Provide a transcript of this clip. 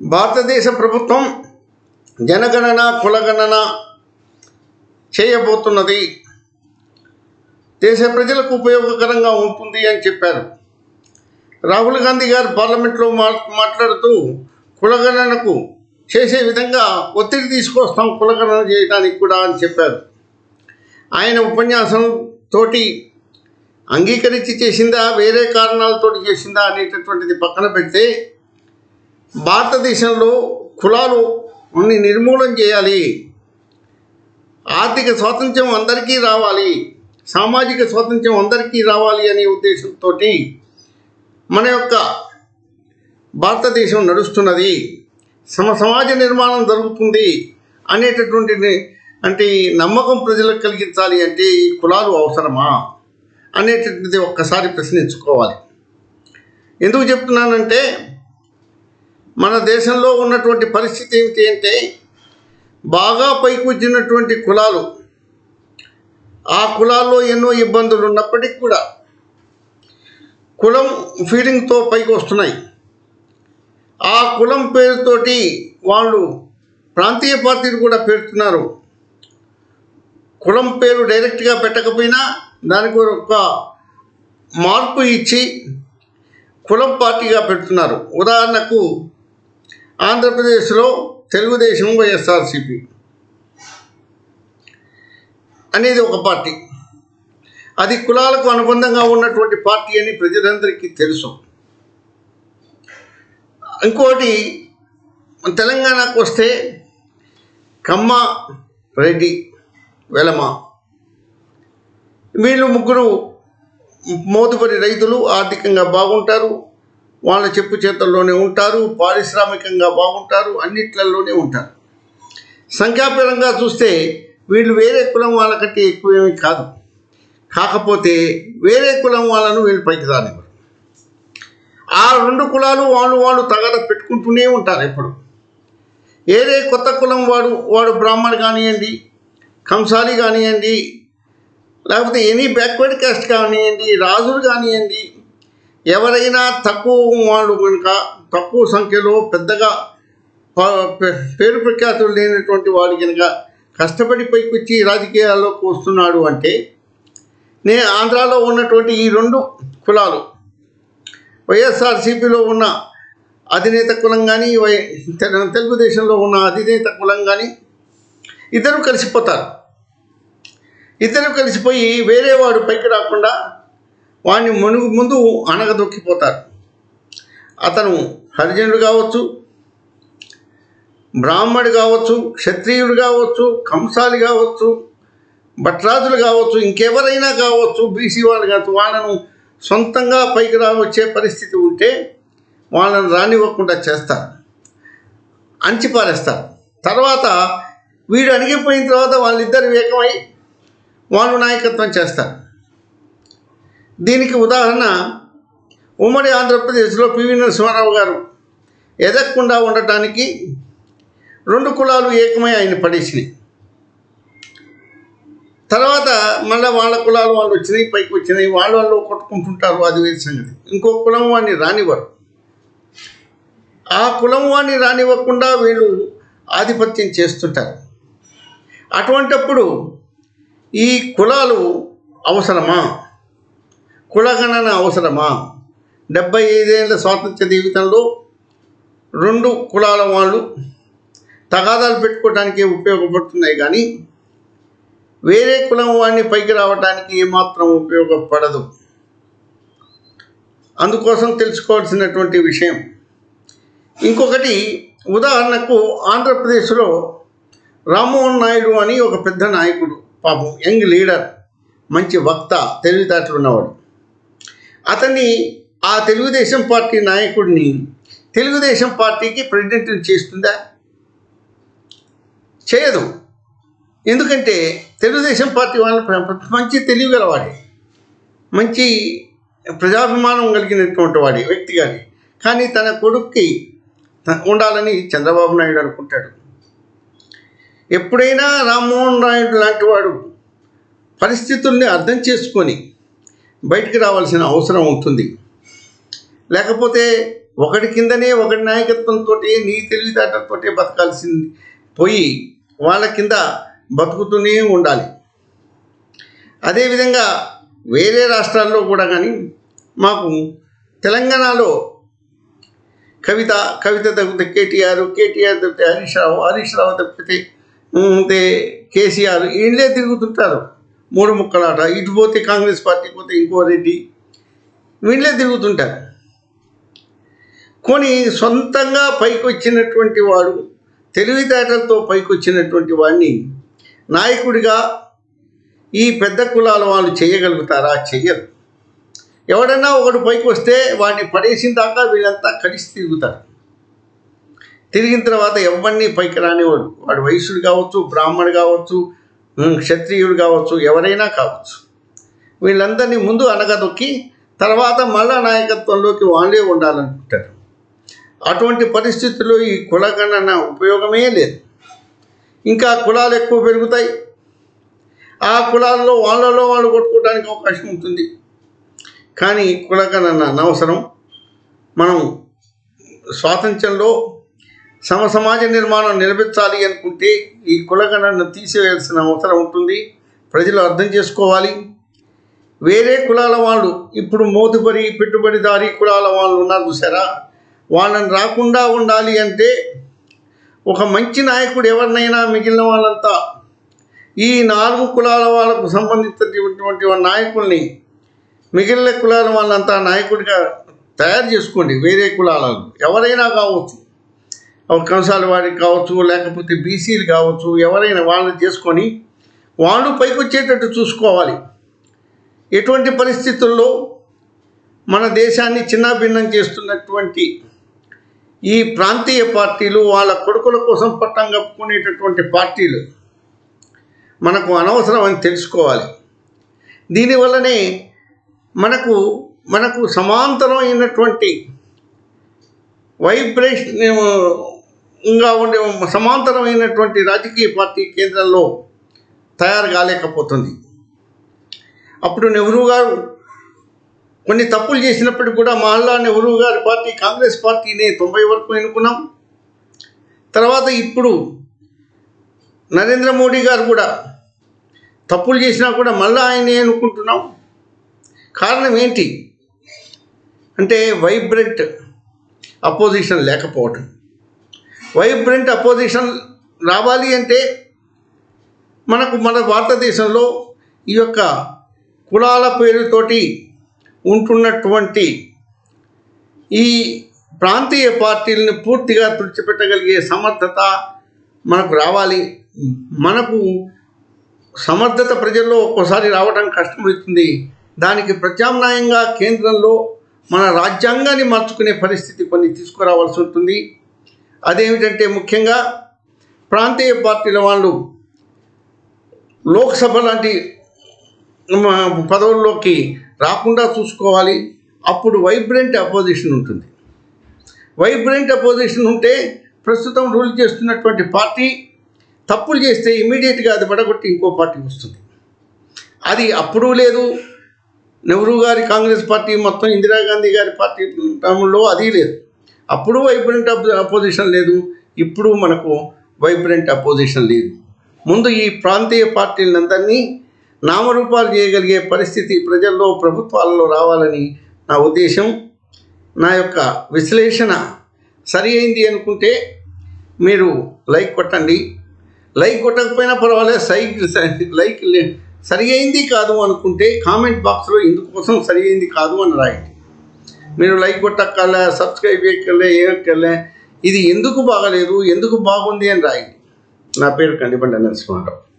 భారతదేశ ప్రభుత్వం జనగణన కులగణన చేయబోతున్నది. దేశ ప్రజలకు ఉపయోగకరంగా ఉంటుంది అని చెప్పారు. రాహుల్ గాంధీ గారు పార్లమెంట్లో మాట్లాడుతూ కులగణనకు చేసే విధంగా ఒత్తిడి తీసుకొస్తాం కులగణన చేయడానికి కూడా అని చెప్పారు. ఆయన ఉపన్యాసం తోటి అంగీకరించి చేసిందా వేరే కారణాలతోటి చేసిందా అనేటటువంటిది పక్కన పెడితే భారతదేశంలో కులాలు నిర్మూలన చేయాలి. ఆర్థిక స్వాతంత్ర్యం అందరికీ రావాలి. సామాజిక స్వాతంత్ర్యం అందరికీ రావాలి అనే ఉద్దేశంతో మన యొక్క భారతదేశం నడుస్తున్నది. సమ సమాజ నిర్మాణం జరుగుతుంది అనేటటువంటి అంటే ఈ నమ్మకం ప్రజలకు కలిగించాలి అంటే ఈ కులాలు అవసరమా అనేటటువంటిది ఒక్కసారి ప్రశ్నించుకోవాలి. ఎందుకు చెప్తున్నానంటే మన దేశంలో ఉన్నటువంటి పరిస్థితి ఏమిటి అంటే బాగా పైకుచ్చినటువంటి కులాలు ఆ కులాల్లో ఎన్నో ఇబ్బందులు ఉన్నప్పటికీ కూడా కులం ఫీలింగ్తో పైకి వస్తున్నాయి. ఆ కులం పేరుతోటి వాళ్ళు ప్రాంతీయ పార్టీలు కూడా పెడుతున్నారు కులం పేరు డైరెక్ట్గా పెట్టకపోయినా దానికి ఒక మార్పు ఇచ్చి కులం పార్టీగా పెడుతున్నారు. ఉదాహరణకు ఆంధ్రప్రదేశ్లో తెలుగుదేశం వైఎస్ఆర్సిపి అనేది ఒక పార్టీ. అది కులాలకు అనుబంధంగా ఉన్నటువంటి పార్టీ అని ప్రజలందరికీ తెలుసు. ఇంకోటి తెలంగాణకు వస్తే కమ్మ రెడ్డి వెలమ. వీళ్ళు ముగ్గురు మోతుపరి రైతులు ఆర్థికంగా బాగుంటారు. వాళ్ళ చెప్పు చేతల్లోనే ఉంటారు పారిశ్రామికంగా బాగుంటారు అన్నిట్లలోనే ఉంటారు. సంఖ్యాపరంగా చూస్తే వీళ్ళు వేరే కులం వాళ్ళకంటే ఎక్కువేమీ కాదు. కాకపోతే వేరే కులం వాళ్ళను వీళ్ళు పైకి రానివ్వరు. ఆ రెండు కులాలు వాళ్ళు వాళ్ళు తగద పెట్టుకుంటూనే ఉంటారు ఎప్పుడు. ఏదే కొత్త కులం వాడు వాడు బ్రాహ్మణ్ కానివ్వండి కంసాలి కానివ్వండి లేకపోతే ఎనీ బ్యాక్వర్డ్ క్యాస్ట్ కానివ్వండి రాజులు కానివ్వండి ఎవరైనా తక్కువ వాళ్ళు కనుక తక్కువ సంఖ్యలో పెద్దగా పేరు ప్రఖ్యాతులు లేనటువంటి వాడు కనుక కష్టపడి పైకి వచ్చి రాజకీయాల్లోకి వస్తున్నాడు అంటే నే ఆంధ్రాలో ఉన్నటువంటి ఈ రెండు కులాలు వైఎస్ఆర్సీపీలో ఉన్న అధినేత కులం కానీ వై తెలుగుదేశంలో ఉన్న అధినేత కులం కానీ ఇద్దరు కలిసిపోతారు. ఇద్దరు కలిసిపోయి వేరే వాడు పైకి రాకుండా వాడిని మునుగు ముందు అనగదొక్కిపోతారు అతను హరిజనుడు కావచ్చు బ్రాహ్మడు కావచ్చు క్షత్రియుడు కావచ్చు కంసాలి కావచ్చు భట్రాజులు కావచ్చు ఇంకెవరైనా కావచ్చు బీసీ వాళ్ళు కావచ్చు వాళ్ళను సొంతంగా పైకి రావచ్చే పరిస్థితి ఉంటే వాళ్ళని రానివ్వకుండా చేస్తారు. అంచిపారేస్తారు. తర్వాత వీడు అణిగిపోయిన తర్వాత వాళ్ళిద్దరు ఏకమై వాళ్ళు నాయకత్వం చేస్తారు. దీనికి ఉదాహరణ ఉమ్మడి ఆంధ్రప్రదేశ్లో పివి నరసింహారావు గారు. ఎదగకుండా ఉండటానికి రెండు కులాలు ఏకమై ఆయన పడేసినాయి. తర్వాత మళ్ళీ వాళ్ళ కులాలు వాళ్ళు వచ్చినాయి పైకి వచ్చినాయి వాళ్ళ వాళ్ళు కొట్టుకుంటుంటారు అది వేరే సంగతి. ఇంకో కులం వాడిని రానివ్వరు. ఆ కులం వాడిని రానివ్వకుండా వీళ్ళు ఆధిపత్యం చేస్తుంటారు. అటువంటప్పుడు ఈ కులాలు అవసరమా? కులగణన అవసరమా? డెబ్బై ఐదేళ్ళ స్వాతంత్ర జీవితంలో రెండు కులాల వాళ్ళు తగాదాలు పెట్టుకోవడానికి ఉపయోగపడుతున్నాయి కానీ వేరే కులం వాడిని పైకి రావడానికి ఏమాత్రం ఉపయోగపడదు. అందుకోసం తెలుసుకోవాల్సినటువంటి విషయం. ఇంకొకటి ఉదాహరణకు ఆంధ్రప్రదేశ్లో రామ్మోహన్ నాయుడు అని ఒక పెద్ద నాయకుడు పాపం యంగ్ లీడర్ మంచి వక్త తెలివితేటలు ఉన్నవాడు. అతన్ని ఆ తెలుగుదేశం పార్టీ నాయకుడిని తెలుగుదేశం పార్టీకి ప్రెసిడెంట్ చేస్తుందా? చేయదు. ఎందుకంటే తెలుగుదేశం పార్టీ వాళ్ళ మంచి తెలివి గలవాడే. మంచి ప్రజాభిమానం కలిగినటువంటి వాడి వ్యక్తి కానీ కానీ తన కొడుక్కి ఉండాలని చంద్రబాబు నాయుడు అనుకుంటాడు. ఎప్పుడైనా రామ్మోహన్ నాయుడు లాంటి వాడు పరిస్థితుల్ని అర్థం చేసుకొని బయటికి రావాల్సిన అవసరం ఉంటుంది. లేకపోతే ఒకటి కిందనే ఒకటి నాయకత్వంతో నీ తెలివితేటలతో బతకాల్సింది పోయి వాళ్ళ కింద బతుకుతూనే ఉండాలి. అదేవిధంగా వేరే రాష్ట్రాల్లో కూడా కానీ మాకు తెలంగాణలో కవిత కవిత తప్పితే కేటీఆర్ కేటీఆర్ తప్పితే హరీష్ రావు హరీష్ రావు తప్పితే కేసీఆర్ వీళ్ళే తిరుగుతుంటారు. మూడు ముక్కలాట. ఇటు పోతే కాంగ్రెస్ పార్టీ పోతే ఇంకో రెడ్డి. వీళ్ళే తిరుగుతుంటారు. కొని సొంతంగా పైకి వచ్చినటువంటి వాడు తెలివితేటలతో పైకి వచ్చినటువంటి వాడిని నాయకుడిగా ఈ పెద్ద కులాల వాళ్ళు చేయగలుగుతారా? చెయ్యరు. ఎవడన్నా ఒకడు పైకి వస్తే వాడిని పడేసిన దాకా వీళ్ళంతా కలిసి తిరుగుతారు. తిరిగిన తర్వాత ఎవరిని పైకి రానివాడు వాడు వైశ్యుడు కావచ్చు బ్రాహ్మణుడు కావచ్చు క్షత్రియుడు కావచ్చు ఎవరైనా కావచ్చు. వీళ్ళందరినీ ముందు అనగదొక్కి తర్వాత మళ్ళా నాయకత్వంలోకి వాళ్ళే ఉండాలనుకుంటారు. అటువంటి పరిస్థితుల్లో ఈ కులగణన ఉపయోగమే లేదు. ఇంకా కులాలు ఎక్కువ పెరుగుతాయి. ఆ కులాల్లో వాళ్ళలో వాళ్ళు కొట్టుకోవడానికి అవకాశం ఉంటుంది. కానీ కులగణన అనవసరం. మనం స్వాతంత్ర్యంలో సమ సమాజ నిర్మాణం నిలబెచ్చాలి అనుకుంటే ఈ కులగణను తీసివేయాల్సిన అవసరం ఉంటుంది. ప్రజలు అర్థం చేసుకోవాలి. వేరే కులాల వాళ్ళు ఇప్పుడు మోతుబరి పెట్టుబడిదారీ కులాల వాళ్ళు ఉన్నారు చూసారా? వాళ్ళని రాకుండా ఉండాలి అంటే ఒక మంచి నాయకుడు ఎవరినైనా మిగిలిన వాళ్ళంతా ఈ నాలుగు కులాల వాళ్ళకు సంబంధించినటువంటి నాయకుల్ని మిగిలిన కులాల వాళ్ళంతా నాయకుడిగా తయారు చేసుకోండి. వేరే కులాల ఎవరైనా కావచ్చు. కంసాల వాడికి కావచ్చు లేకపోతే బీసీలు కావచ్చు ఎవరైనా వాళ్ళని చేసుకొని వాళ్ళు పైకి వచ్చేటట్టు చూసుకోవాలి. ఎటువంటి పరిస్థితుల్లో మన దేశాన్ని చిన్నాభిన్నం చేస్తున్నటువంటి ఈ ప్రాంతీయ పార్టీలు వాళ్ళ కొడుకుల కోసం పట్టం కప్పుకునేటటువంటి పార్టీలు మనకు అనవసరం అని తెలుసుకోవాలి దీనివల్లనే మనకు మనకు సమాంతరం అయినటువంటి వైబ్రేషన్ ఇంకా ఉండే సమాంతరమైనటువంటి రాజకీయ పార్టీ కేంద్రంలో తయారు కాలేకపోతుంది. అప్పుడు నెహ్రూ గారు కొన్ని తప్పులు చేసినప్పటికీ కూడా మహల్లా నెహ్రూ గారి పార్టీ కాంగ్రెస్ పార్టీని తొంభై వరకు ఎన్నుకున్నాం. తర్వాత ఇప్పుడు నరేంద్ర మోడీ గారు కూడా తప్పులు చేసినా కూడా మళ్ళీ ఆయనే అనుకుంటున్నాం కారణం ఏంటి? అంటే వైబ్రెంట్ అపోజిషన్ లేకపోవటం. వైబ్రెంట్ అపోజిషన్ రావాలి అంటే మనకు మన భారతదేశంలో ఈ యొక్క కులాల పేరుతోటి ఉంటున్నటువంటి ఈ ప్రాంతీయ పార్టీలను పూర్తిగా తుడిచిపెట్టగలిగే సమర్థత మనకు రావాలి. మనకు సమర్థత ప్రజల్లో ఒక్కోసారి రావడం కష్టమవుతుంది. దానికి ప్రత్యామ్నాయంగా కేంద్రంలో మన రాజ్యాంగాన్ని మార్చుకునే పరిస్థితి కొన్ని తీసుకురావాల్సి ఉంటుంది. అదేమిటంటే ముఖ్యంగా ప్రాంతీయ పార్టీల వాళ్ళు లోక్సభ లాంటి పదవుల్లోకి రాకుండా చూసుకోవాలి. అప్పుడు వైబ్రెంట్ అపోజిషన్ ఉంటుంది. వైబ్రెంట్ అపోజిషన్ ఉంటే ప్రస్తుతం రూల్ చేస్తున్నటువంటి పార్టీ తప్పులు చేస్తే ఇమీడియట్గా అది పడగొట్టి ఇంకో పార్టీ వస్తుంది. అది అప్పుడు లేదు. నెహ్రూ గారి కాంగ్రెస్ పార్టీ మొత్తం ఇందిరాగాంధీ గారి పార్టీ టైంలో అది లేదు. అప్పుడు వైబ్రెంట్ అపోజిషన్ లేదు. ఇప్పుడు మనకు వైబ్రెంట్ అపోజిషన్ లేదు. ముందు ఈ ప్రాంతీయ పార్టీలందరినీ నామరూపాలు చేయగలిగే పరిస్థితి ప్రజల్లో ప్రభుత్వాలలో రావాలని నా ఉద్దేశం. నా యొక్క విశ్లేషణ సరి అయింది అనుకుంటే మీరు లైక్ కొట్టండి. లైక్ కొట్టకపోయినా పర్వాలేదు సైక్ లైక్ సరి అయింది కాదు అనుకుంటే కామెంట్ బాక్స్లో ఇందుకోసం సరి అయింది కాదు అని రాయండి. మీరు లైక్ కొట్టక్కర్లే సబ్స్క్రైబ్ చేయక్కర్లే ఏమక్కర్లే. ఇది ఎందుకు బాగలేదు ఎందుకు బాగుంది అని రాయండి. నా పేరు కండిబండ నరసింహారావు.